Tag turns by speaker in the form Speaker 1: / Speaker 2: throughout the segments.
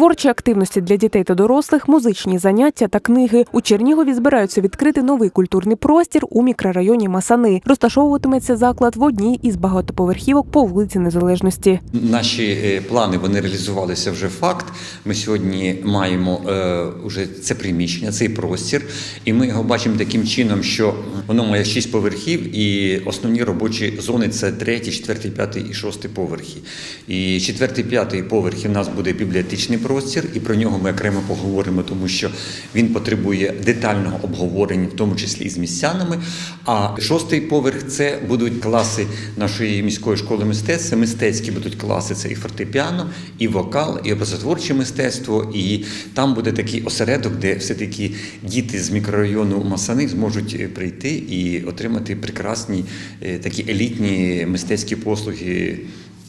Speaker 1: Творчі активності для дітей та дорослих, музичні заняття та книги. У Чернігові збираються відкрити новий культурний простір у мікрорайоні Масани. Розташовуватиметься заклад в одній із багатоповерхівок по вулиці Незалежності.
Speaker 2: Наші е, плани вони реалізувалися вже факт. Ми сьогодні маємо е, уже це приміщення, цей простір, і ми його бачимо таким чином, що воно має шість поверхів, і основні робочі зони це третій, четвертий, п'ятий і шостий поверхи. І четвертий, п'ятий поверхи в нас буде бібліотечний простір, і про нього ми окремо поговоримо, тому що він потребує детального обговорення, в тому числі і з містянами. А шостий поверх це будуть класи нашої міської школи мистецтв. Це мистецькі будуть класи, це і фортепіано, і вокал, і образотворче мистецтво. І там буде такий осередок, де все-таки діти з мікрорайону Масани зможуть е, прийти і отримати прекрасні е, такі елітні мистецькі послуги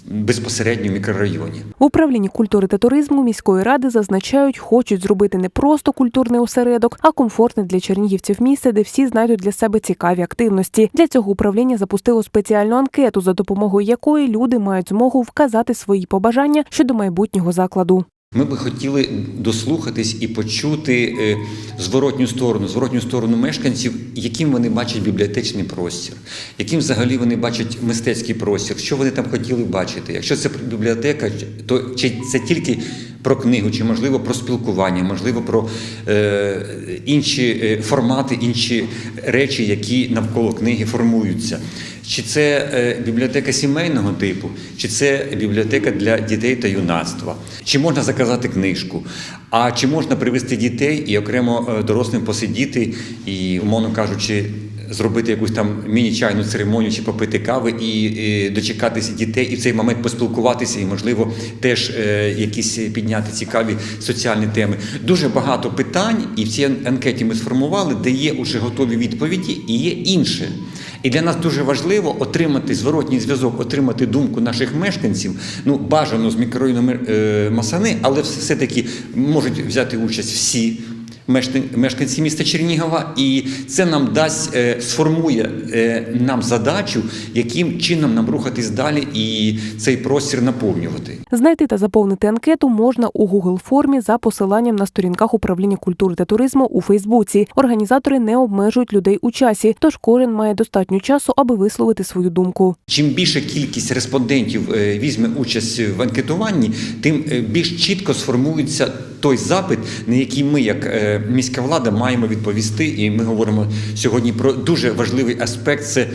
Speaker 2: безпосередньо в мікрорайоні.
Speaker 1: В управлінні культури та туризму міської ради зазначають, хочуть зробити не просто культурний осередок, а комфортне для чернігівців місце, де всі знайдуть для себе цікаві активності. Для цього управління запустило спеціальну анкету, за допомогою якої люди мають змогу вказати свої побажання щодо майбутнього закладу.
Speaker 2: Ми би хотіли дослухатись і почути е, зворотню сторону, зворотню сторону мешканців, яким вони бачать бібліотечний простір, яким взагалі вони бачать мистецький простір, що вони там хотіли бачити. Якщо це бібліотека, то чи це тільки про книгу, чи можливо про спілкування, можливо, про е, інші е, формати, інші речі, які навколо книги формуються. Чи це е, бібліотека сімейного типу, чи це бібліотека для дітей та юнацтва, чи можна заказати книжку, а чи можна привезти дітей і окремо е, дорослим посидіти і, умовно кажучи, зробити якусь там міні-чайну церемонію чи попити кави і, і дочекатися дітей, і в цей момент поспілкуватися, і, можливо, теж е, якісь підняти цікаві соціальні теми. Дуже багато питань, і в цій анкеті ми сформували, де є уже готові відповіді, і є інше. І для нас дуже важливо отримати зворотній зв'язок, отримати думку наших мешканців. Ну, бажано з мікрорайону е, Масани, але все-таки можуть взяти участь всі мешканці міста Чернігова, і це нам дасть, е, сформує е, нам задачу, яким чином нам рухатись далі і цей простір наповнювати.
Speaker 1: Знайти та заповнити анкету можна у Google формі за посиланням на сторінках управління культури та туризму у Фейсбуці. Організатори не обмежують людей у часі, тож кожен має достатньо часу, аби висловити свою думку.
Speaker 2: Чим більша кількість респондентів е, візьме участь в анкетуванні, тим більш чітко сформується той запит, на який ми, як е, міська влада, маємо відповісти. І ми говоримо сьогодні про дуже важливий аспект: це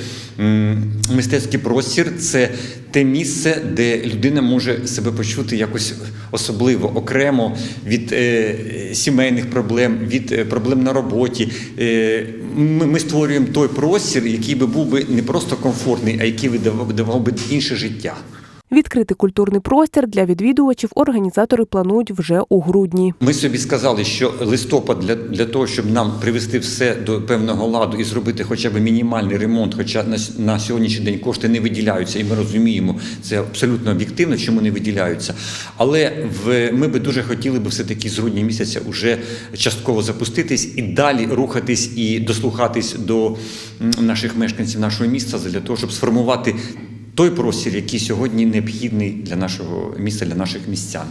Speaker 2: мистецький простір, це те місце, де людина може себе почути якось особливо, окремо від е, сімейних проблем, від е, проблем на роботі. Ми, створюємо той простір, який би був би не просто комфортний, а який би давав би інше життя.
Speaker 1: Відкрити культурний простір для відвідувачів організатори планують вже у грудні.
Speaker 2: Ми собі сказали, що листопад для, для того, щоб нам привести все до певного ладу і зробити хоча б мінімальний ремонт, хоча на, на сьогоднішній день кошти не виділяються, і ми розуміємо, це абсолютно об'єктивно, чому не виділяються. Але в, ми би дуже хотіли би все-таки з грудня місяця вже частково запуститись і далі рухатись і дослухатись до наших мешканців нашого міста для того, щоб сформувати той простір, який сьогодні необхідний для нашого міста, для наших містян.